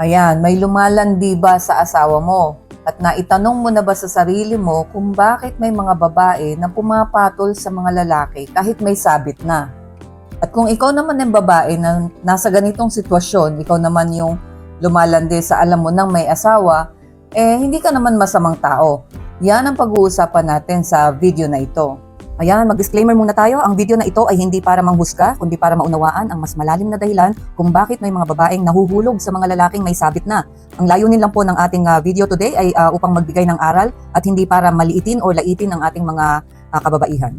Ayan, may lumalandi ba sa asawa mo? At naitanong mo na ba sa sarili mo kung bakit may mga babae na pumapatol sa mga lalaki kahit may sabit na? At kung ikaw naman ang babae na nasa ganitong sitwasyon, ikaw naman yung lumalandi sa alam mo nang may asawa, eh hindi ka naman masamang tao. Yan ang pag-uusapan natin sa video na ito. Ayan, mag-disclaimer muna tayo. Ang video na ito ay hindi para manghusga, kundi para maunawaan ang mas malalim na dahilan kung bakit may mga babaeng nahuhulog sa mga lalaking may sabit na. Ang layunin lang po ng ating ah, video today ay ah, upang magbigay ng aral at hindi para maliitin o laitin ang ating mga ah, kababaihan.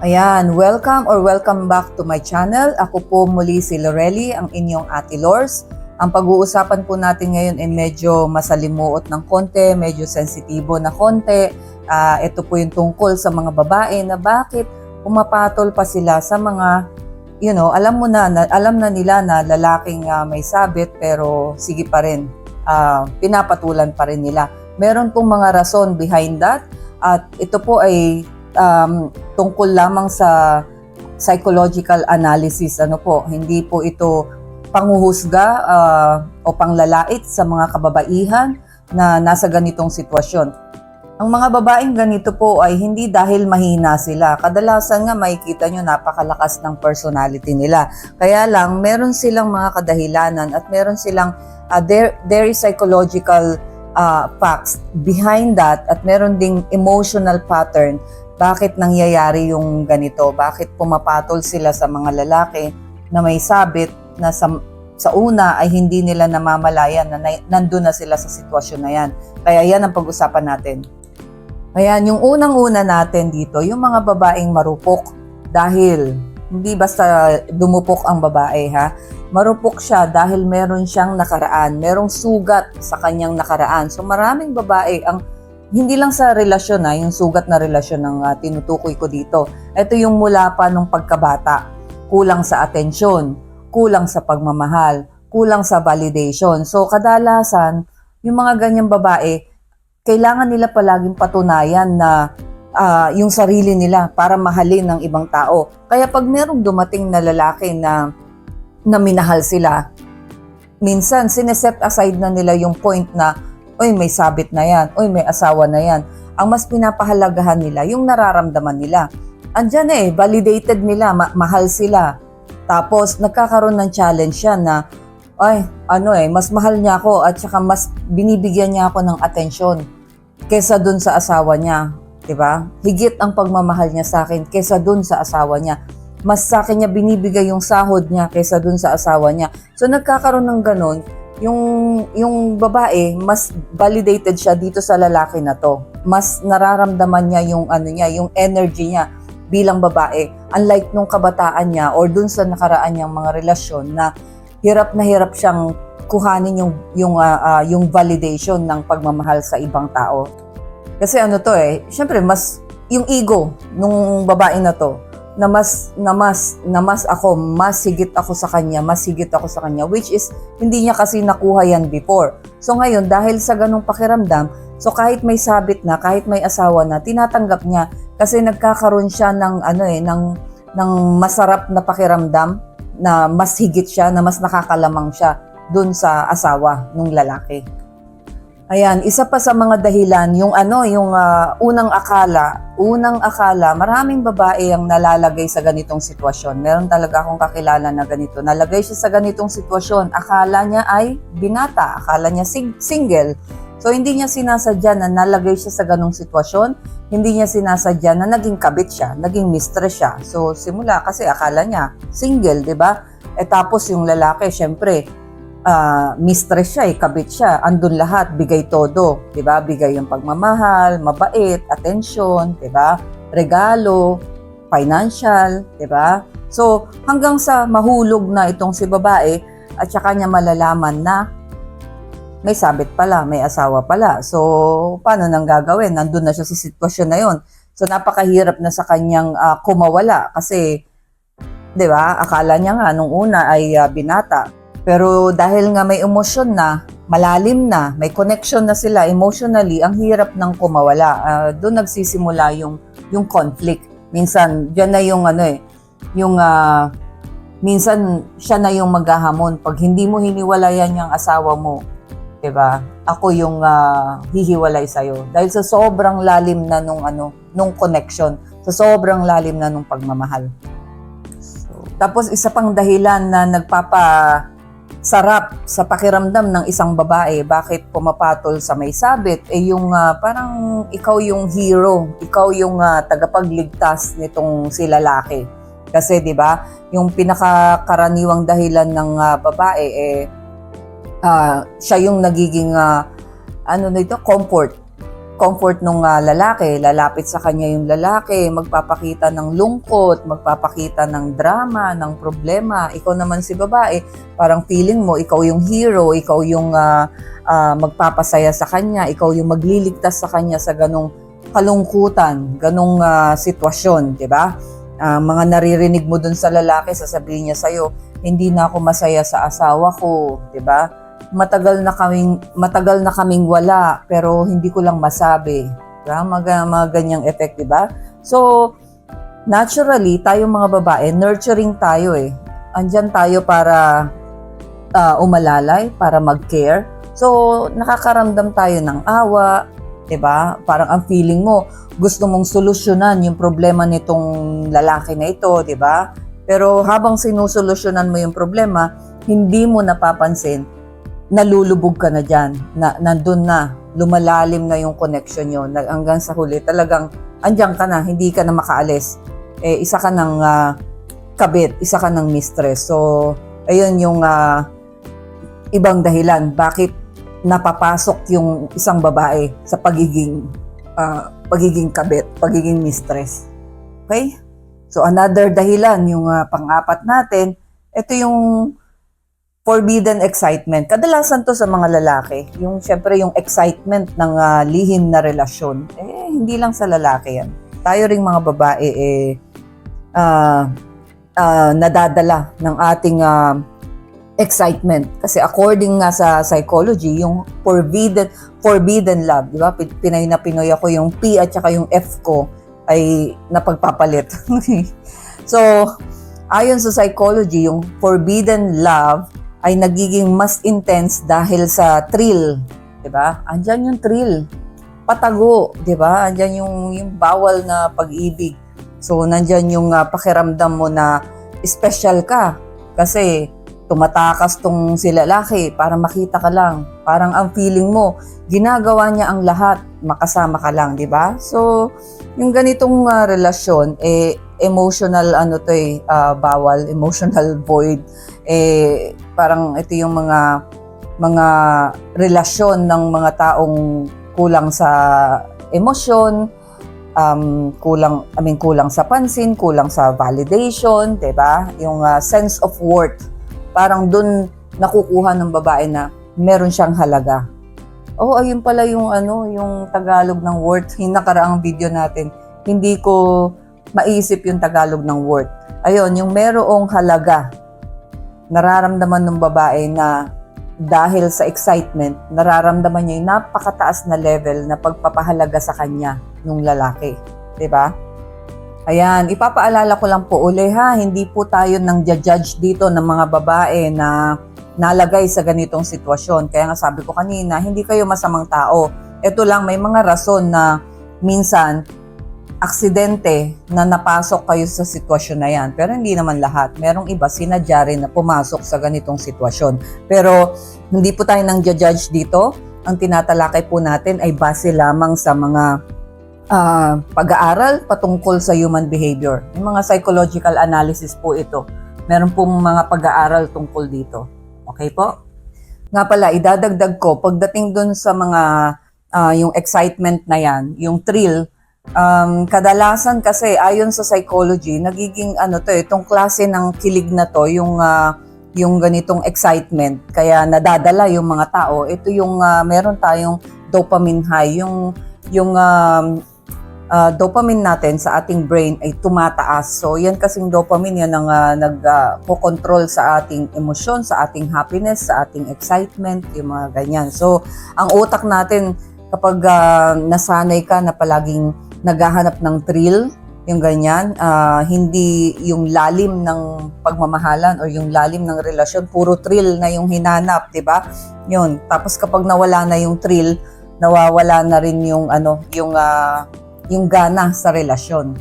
Ayan, welcome or welcome back to my channel. Ako po muli si Lorelli, ang inyong Ate Lors. Ang pag-uusapan po natin ngayon ay medyo masalimuot ng konti, medyo sensitibo na konti. Ah, ito po yung tungkol sa mga babae na bakit pumapatol pa sila sa mga, you know, alam mo na, na alam na nila na lalaking ah, may sabit pero sige pa rin, ah, pinapatulan pa rin nila. Meron pong mga rason behind that at ito po ay um, tungkol lamang sa psychological analysis. Ano po, hindi po ito panghuhusga ah, o panglalait sa mga kababaihan na nasa ganitong sitwasyon. Ang mga babaeng ganito po ay hindi dahil mahina sila. Kadalasan nga makikita nyo napakalakas ng personality nila. Kaya lang, meron silang mga kadahilanan at meron silang uh, there, there is psychological uh, facts behind that at meron ding emotional pattern bakit nangyayari yung ganito, bakit pumapatol sila sa mga lalaki na may sabit na sa, sa una ay hindi nila namamalayan na, na nandun na sila sa sitwasyon na yan. Kaya yan ang pag-usapan natin. Ayan, yung unang-una natin dito, yung mga babaeng marupok dahil hindi basta dumupok ang babae ha. Marupok siya dahil meron siyang nakaraan, merong sugat sa kanyang nakaraan. So maraming babae ang hindi lang sa relasyon na, yung sugat na relasyon ng ah, tinutukoy ko dito. Ito yung mula pa nung pagkabata. Kulang sa atensyon, kulang sa pagmamahal, kulang sa validation. So kadalasan, yung mga ganyang babae, kailangan nila palaging patunayan na ah, yung sarili nila para mahalin ng ibang tao. Kaya pag merong dumating na lalaki na, na minahal sila, minsan sineset aside na nila yung point na, oy may sabit na yan, oy may asawa na yan. Ang mas pinapahalagahan nila, yung nararamdaman nila. Andyan eh, validated nila, ma- mahal sila. Tapos nagkakaroon ng challenge siya na, ay, ano eh, mas mahal niya ako at saka mas binibigyan niya ako ng atensyon kesa dun sa asawa niya. 'di ba? Higit ang pagmamahal niya sa akin kesa dun sa asawa niya. Mas sa akin niya binibigay yung sahod niya kesa dun sa asawa niya. So nagkakaroon ng ganun, yung yung babae mas validated siya dito sa lalaki na to. Mas nararamdaman niya yung ano niya, yung energy niya bilang babae. Unlike nung kabataan niya or dun sa nakaraan niyang mga relasyon na hirap na hirap siyang kuhanin yung yung ah, ah, yung validation ng pagmamahal sa ibang tao. Kasi ano to eh, syempre mas yung ego nung babae na to na mas na mas na mas ako, mas higit ako sa kanya, mas higit ako sa kanya which is hindi niya kasi nakuha yan before. So ngayon dahil sa ganung pakiramdam, so kahit may sabit na, kahit may asawa na, tinatanggap niya kasi nagkakaroon siya ng ano eh ng ng masarap na pakiramdam na mas higit siya, na mas nakakalamang siya dun sa asawa ng lalaki. Ayan, isa pa sa mga dahilan, yung ano, yung ah, unang akala, unang akala, maraming babae ang nalalagay sa ganitong sitwasyon. Meron talaga akong kakilala na ganito. Nalagay siya sa ganitong sitwasyon. Akala niya ay binata, akala niya sing- single. So hindi niya sinasadya na nalagay siya sa ganong sitwasyon. Hindi niya sinasadya na naging kabit siya, naging mistress siya. So simula kasi akala niya single, 'di ba? E tapos yung lalaki, syempre, ah, mistress siya, eh, kabit siya, andun lahat, bigay todo, 'di ba? Bigay yung pagmamahal, mabait, atensyon, 'di ba? Regalo, financial, 'di ba? So hanggang sa mahulog na itong si babae at saka niya malalaman na may sabit pala, may asawa pala. So, paano nang gagawin? Nandun na siya sa sitwasyon na yon. So, napakahirap na sa kanyang ah, kumawala kasi, di ba, akala niya nga nung una ay ah, binata. Pero dahil nga may emosyon na, malalim na, may connection na sila emotionally, ang hirap ng kumawala. Ah, Doon nagsisimula yung, yung conflict. Minsan, dyan na yung ano eh, yung, ah, minsan siya na yung maghahamon. Pag hindi mo hiniwalayan yung asawa mo, 'di ba? Ako yung ah, hihiwalay sa Dahil sa sobrang lalim na nung ano, nung connection, sa sobrang lalim na nung pagmamahal. So, tapos isa pang dahilan na nagpapa sarap sa pakiramdam ng isang babae. Bakit pumapatol sa may sabit? Eh yung ah, parang ikaw yung hero. Ikaw yung ah, tagapagligtas nitong si lalaki. Kasi 'di ba yung pinakakaraniwang dahilan ng ah, babae eh ah, siya yung nagiging ah, ano nito comfort comfort nung ah, lalaki lalapit sa kanya yung lalaki magpapakita ng lungkot magpapakita ng drama ng problema. Ikaw naman si babae parang feeling mo ikaw yung hero ikaw yung ah, ah, magpapasaya sa kanya ikaw yung magliligtas sa kanya sa ganong kalungkutan ganong ah, sitwasyon di ba? Ah, mga naririnig mo dun sa lalaki sasabihin niya sa'yo hindi na ako masaya sa asawa ko di ba matagal na kaming matagal na kaming wala pero hindi ko lang masabi. Diba? Mga, mga ganyang effect, di ba? So, naturally, tayong mga babae, nurturing tayo eh. Andyan tayo para ah, umalalay, para mag-care. So, nakakaramdam tayo ng awa, 'di ba? Parang ang feeling mo, gusto mong solusyonan yung problema nitong lalaki na ito, 'di ba? Pero habang sinusolusyonan mo yung problema, hindi mo napapansin nalulubog ka na dyan, na, nandun na, lumalalim na yung connection nyo, na, hanggang sa huli, talagang andyan ka na, hindi ka na makaalis. Eh, isa ka ng ah, kabit, isa ka ng mistress. So, ayun yung ah, ibang dahilan, bakit napapasok yung isang babae sa pagiging ah, pagiging kabit, pagiging mistress. Okay? So, another dahilan, yung ah, pang-apat natin, ito yung forbidden excitement. Kadalasan to sa mga lalaki. Yung syempre yung excitement ng ah, lihim na relasyon. Eh, hindi lang sa lalaki yan. Tayo ring mga babae eh ah, ah, nadadala ng ating ah, excitement. Kasi according nga sa psychology, yung forbidden forbidden love, di ba? Pin- Pinay na Pinoy ako, yung P at saka yung F ko ay napagpapalit. so, ayon sa psychology, yung forbidden love ay nagiging mas intense dahil sa thrill, 'di ba? Andiyan yung thrill. Patago, 'di ba? Andiyan yung yung bawal na pag-ibig. So nandiyan yung ah, pakiramdam mo na special ka kasi tumatakas tong si lalaki para makita ka lang. Parang ang feeling mo, ginagawa niya ang lahat, makasama ka lang, 'di ba? So yung ganitong ah, relasyon eh emotional ano to eh ah, bawal, emotional void eh parang ito yung mga mga relasyon ng mga taong kulang sa emosyon, um, kulang I mean kulang sa pansin, kulang sa validation, 'di ba? Yung ah, sense of worth. Parang dun nakukuha ng babae na meron siyang halaga. Oh, ayun pala yung ano, yung Tagalog ng worth. Yung nakaraang video natin, hindi ko maisip yung Tagalog ng worth. Ayun, yung merong halaga nararamdaman ng babae na dahil sa excitement, nararamdaman niya yung napakataas na level na pagpapahalaga sa kanya ng lalaki. ba? Ayan, ipapaalala ko lang po uli ha, hindi po tayo nang judge dito ng mga babae na nalagay sa ganitong sitwasyon. Kaya nga sabi ko kanina, hindi kayo masamang tao. Ito lang, may mga rason na minsan aksidente na napasok kayo sa sitwasyon na yan. Pero hindi naman lahat. Merong iba sinadya rin na pumasok sa ganitong sitwasyon. Pero hindi po tayo nang judge dito. Ang tinatalakay po natin ay base lamang sa mga ah, pag-aaral patungkol sa human behavior. Yung mga psychological analysis po ito. Meron pong mga pag-aaral tungkol dito. Okay po? Nga pala, idadagdag ko, pagdating dun sa mga ah, yung excitement na yan, yung thrill, Um, kadalasan kasi ayon sa psychology, nagiging ano to, itong klase ng kilig na to, yung ah, yung ganitong excitement, kaya nadadala yung mga tao. Ito yung ah, meron tayong dopamine high, yung yung um, ah, dopamine natin sa ating brain ay tumataas. So yan kasing dopamine yan ang uh, nag-control sa ating emosyon, sa ating happiness, sa ating excitement, yung mga ganyan. So ang utak natin kapag ah, nasanay ka na palaging naghahanap ng thrill, yung ganyan, ah, hindi yung lalim ng pagmamahalan or yung lalim ng relasyon, puro thrill na yung hinanap, 'di ba? Yun. Tapos kapag nawala na yung thrill, nawawala na rin yung ano, yung ah, yung gana sa relasyon.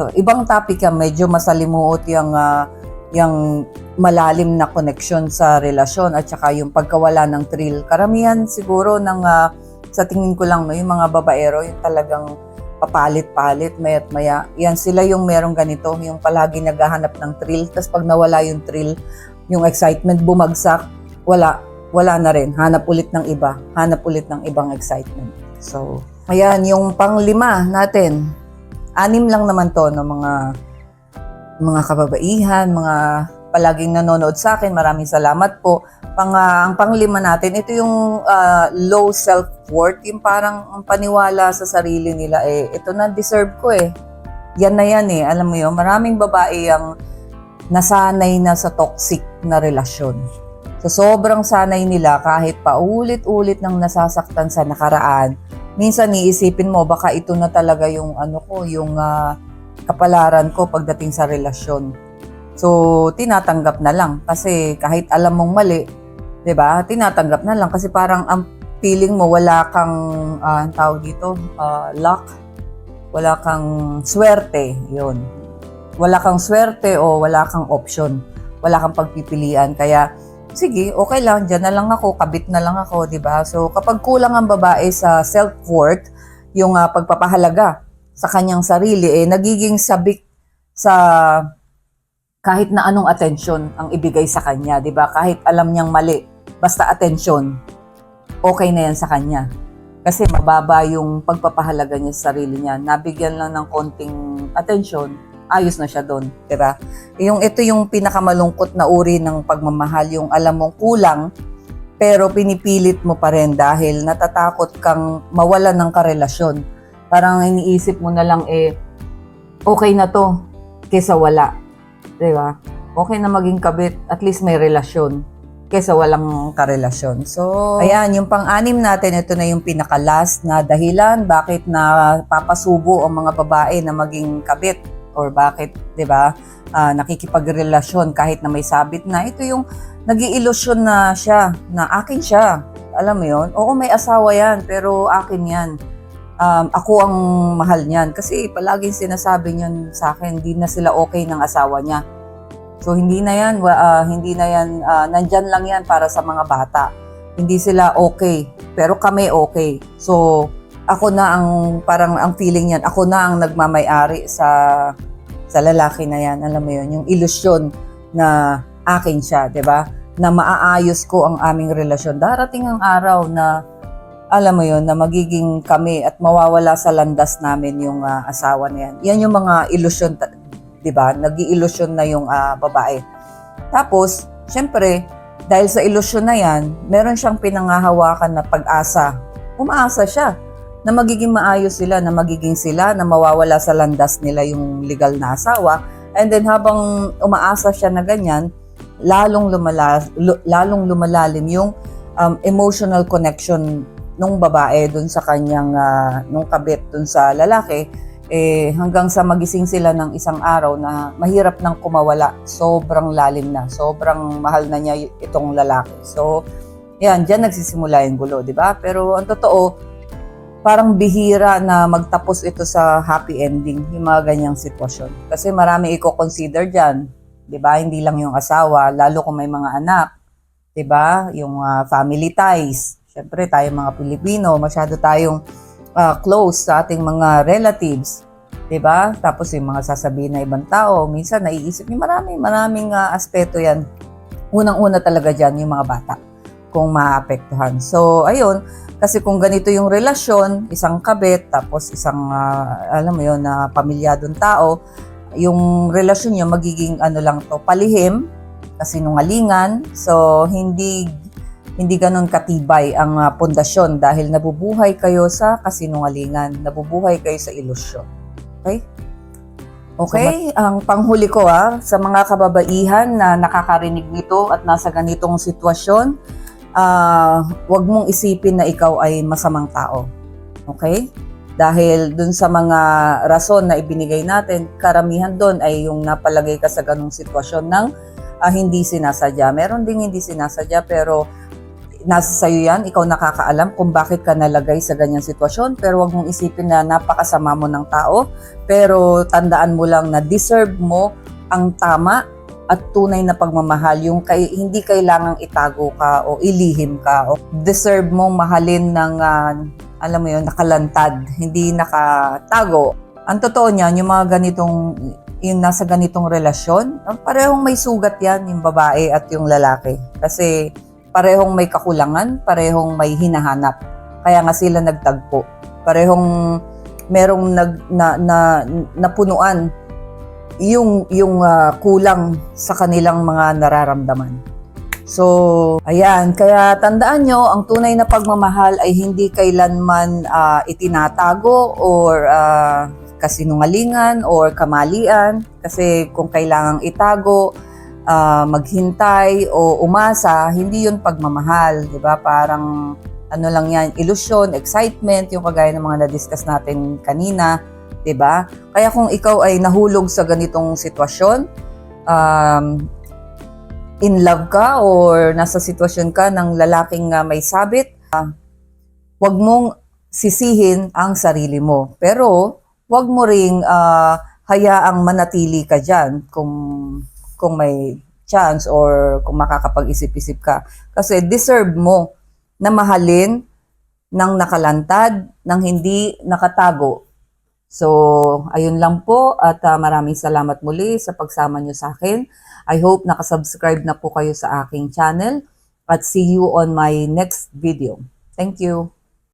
So, ibang topic yan, medyo masalimuot yung ah, yung malalim na connection sa relasyon at saka yung pagkawala ng thrill. Karamihan siguro ng ah, sa tingin ko lang no, yung mga babaero yung talagang papalit-palit, mayat maya. Yan sila yung merong ganito, yung palagi naghahanap ng thrill. Tapos pag nawala yung thrill, yung excitement bumagsak, wala, wala na rin. Hanap ulit ng iba. Hanap ulit ng ibang excitement. So, ayan, yung panglima natin. Anim lang naman to, no, mga mga kababaihan, mga palaging nanonood sa akin. Maraming salamat po. Pang, ah, ang panglima natin, ito yung ah, low self-worth, yung parang ang paniwala sa sarili nila, eh, ito na deserve ko eh. Yan na yan eh. Alam mo yun, maraming babae ang nasanay na sa toxic na relasyon. So sobrang sanay nila kahit paulit-ulit nang nasasaktan sa nakaraan, minsan iisipin mo baka ito na talaga yung ano ko, yung ah, kapalaran ko pagdating sa relasyon. So tinatanggap na lang kasi kahit alam mong mali, 'di ba? Tinatanggap na lang kasi parang ang feeling mo wala kang ah, ang tawag dito, ah, luck, wala kang swerte, 'yon. Wala kang swerte o wala kang option, wala kang pagpipilian kaya sige, okay lang, dyan na lang ako, kabit na lang ako, di ba? So, kapag kulang ang babae sa self-worth, yung ah, pagpapahalaga sa kanyang sarili, eh, nagiging sabik sa kahit na anong atensyon ang ibigay sa kanya, di ba? Kahit alam niyang mali, basta atensyon, okay na yan sa kanya. Kasi mababa yung pagpapahalaga niya sa sarili niya. Nabigyan lang ng konting atensyon, ayos na siya doon, di ba? Yung ito yung pinakamalungkot na uri ng pagmamahal, yung alam mong kulang pero pinipilit mo pa rin dahil natatakot kang mawalan ng karelasyon. Parang iniisip mo na lang eh okay na to kesa wala. 'Di ba? Okay na maging kabit, at least may relasyon kesa walang karelasyon. So, ayan, yung pang-anim natin, ito na yung pinaka-last na dahilan bakit na papasubo ang mga babae na maging kabit or bakit, 'di ba? ah, nakikipagrelasyon kahit na may sabit na. Ito yung nag-iilusyon na siya, na akin siya. Alam mo yon Oo, may asawa yan, pero akin yan. Um, ako ang mahal niyan. Kasi palaging sinasabi niyan sa akin, hindi na sila okay ng asawa niya. So hindi na yan, ah, hindi na yan, ah, nandyan lang yan para sa mga bata. Hindi sila okay, pero kami okay. So ako na ang parang ang feeling niyan, ako na ang nagmamay-ari sa sa lalaki na yan, alam mo yun, yung ilusyon na akin siya, 'di ba? Na maaayos ko ang aming relasyon. Darating ang araw na alam mo yun, na magiging kami at mawawala sa landas namin yung ah, asawa na yan. Yan yung mga ilusyon, 'di ba? Nag-iilusyon na yung ah, babae. Tapos, syempre, dahil sa ilusyon na yan, meron siyang pinangahawakan na pag-asa. Umaasa siya na magiging maayos sila, na magiging sila, na mawawala sa landas nila yung legal na asawa. And then habang umaasa siya na ganyan, lalong, lumala, lu- lalong lumalalim yung um, emotional connection nung babae dun sa kanyang, ah, nung kabit dun sa lalaki, eh, hanggang sa magising sila ng isang araw na mahirap nang kumawala. Sobrang lalim na. Sobrang mahal na niya itong lalaki. So, yan, dyan nagsisimula yung gulo, di ba? Pero ang totoo, parang bihira na magtapos ito sa happy ending, yung mga ganyang sitwasyon. Kasi marami i-consider dyan, di ba? Hindi lang yung asawa, lalo kung may mga anak, di ba? Yung ah, family ties. Siyempre, tayo mga Pilipino, masyado tayong ah, close sa ating mga relatives. 'di ba? Tapos yung mga sasabihin na ibang tao, minsan naiisip niyo marami, maraming ah, aspeto 'yan. Unang-una talaga diyan yung mga bata kung maapektuhan. So, ayun, kasi kung ganito yung relasyon, isang kabit, tapos isang, ah, alam mo yun, na pamilyadong tao, yung relasyon niyo magiging ano lang to, palihim, kasinungalingan, so hindi hindi ganun katibay ang ah, pundasyon dahil nabubuhay kayo sa kasinungalingan, nabubuhay kayo sa ilusyon. Okay? Okay, ang panghuli ko ah, sa mga kababaihan na nakakarinig nito at nasa ganitong sitwasyon, ah, wag mong isipin na ikaw ay masamang tao. Okay? Dahil dun sa mga rason na ibinigay natin, karamihan doon ay yung napalagay ka sa ganong sitwasyon ng ah, hindi sinasadya. Meron ding hindi sinasadya pero nasa sayo yan, ikaw nakakaalam kung bakit ka nalagay sa ganyang sitwasyon pero wag mong isipin na napakasama mo ng tao pero tandaan mo lang na deserve mo ang tama at tunay na pagmamahal yung kay, hindi kailangang itago ka o ilihim ka o deserve mong mahalin ng ah, alam mo yun, nakalantad, hindi nakatago. Ang totoo niyan, yung mga ganitong yung nasa ganitong relasyon, parehong may sugat yan, yung babae at yung lalaki. Kasi parehong may kakulangan, parehong may hinahanap. Kaya nga sila nagtagpo. Parehong merong nag, na, na, napunuan yung, yung ah, kulang sa kanilang mga nararamdaman. So, ayan. Kaya tandaan nyo, ang tunay na pagmamahal ay hindi kailanman ah, itinatago or ah, kasinungalingan or kamalian. Kasi kung kailangang itago, ah, maghintay o umasa, hindi yun pagmamahal. 'di ba Parang ano lang yan, illusion, excitement, yung kagaya ng mga na-discuss natin kanina. 'di ba Kaya kung ikaw ay nahulog sa ganitong sitwasyon, um, in love ka or nasa sitwasyon ka ng lalaking ah, may sabit, ah, wag mong sisihin ang sarili mo. Pero wag mo ring ah, hayaang manatili ka diyan kung kung may chance or kung makakapag-isip-isip ka. Kasi deserve mo na mahalin ng nakalantad, ng hindi nakatago. So, ayun lang po at ah, maraming salamat muli sa pagsama nyo sa akin. I hope nakasubscribe na po kayo sa aking channel at see you on my next video. Thank you.